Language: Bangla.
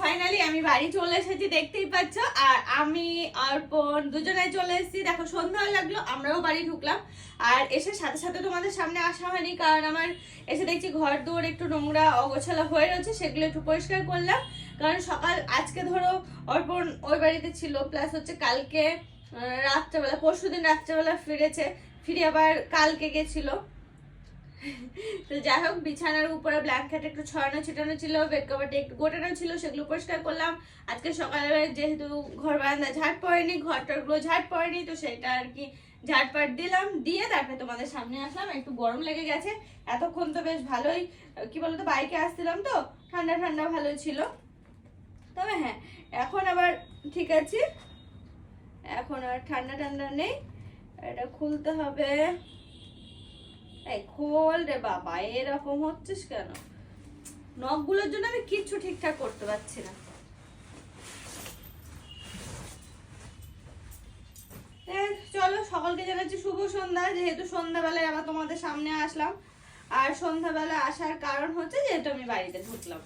ফাইনালি আমি বাড়ি চলে এসেছি, দেখতেই পাচ্ছ। আর আমি, অর্পণ দুজনে চলে এসেছি। দেখো সন্ধ্যা লাগল, আমরাও বাড়ি ঢুকলাম। আর এসে সাথে সাথে তোমাদের সামনে আসা হয়নি, কারণ আমার এসে দেখছি ঘর দুয়ার একটু নোংরা অগোছালো হয়ে রয়েছে, সেগুলো একটু পরিষ্কার করলাম। কারণ সকাল, আজকে ধরো, অর্পণ ওই বাড়িতে ছিল প্লাস হচ্ছে কালকে রাত্রেবেলা পরশু দিন রাত্রেবেলা ফিরেছে। ফিরে আবার কালকে গেছিল। তো যাই হোক, বিছানার উপরে ব্ল্যাঙ্কেট একটু ছড়ানো ছিটানো ছিল বেড কভারটা একটু গোটানো ছিল, সেগুলো পরিষ্কার করলাম। আজকে সকালে যেহেতু ঘর বারান্দা ঝাড় পড়েনি, ঘরটরগুলো ঝাড় পড়েনি, তো সেটা আর কি ঝাড়পাট দিলাম, দিয়ে তারপরে তোমাদের সামনে আসলাম, একটু গরম লেগে গেছে। এতক্ষণ তো বেশ ভালোই, কি বলতো, বাইকে আসছিলাম তো, ঠান্ডা ঠান্ডা ভালোই ছিল। তবে হ্যাঁ এখন আবার ঠিক আছে। এখন আর ঠান্ডা ঠান্ডা নেই, এটা খুলতে হবে। রে বাবা, এরকম কেন? নখগুলোর জন্য আমি কিচ্ছু ঠিকঠাক করতে পারছি না। চলো, সকলকে জানাচ্ছি শুভ সন্ধ্যা। যেহেতু সন্ধ্যাবেলায় আবার তোমাদের সামনে আসলাম। আর সন্ধ্যাবেলা আসার কারণ হচ্ছে যেহেতু আমি বাড়িতে ঢুকলাম।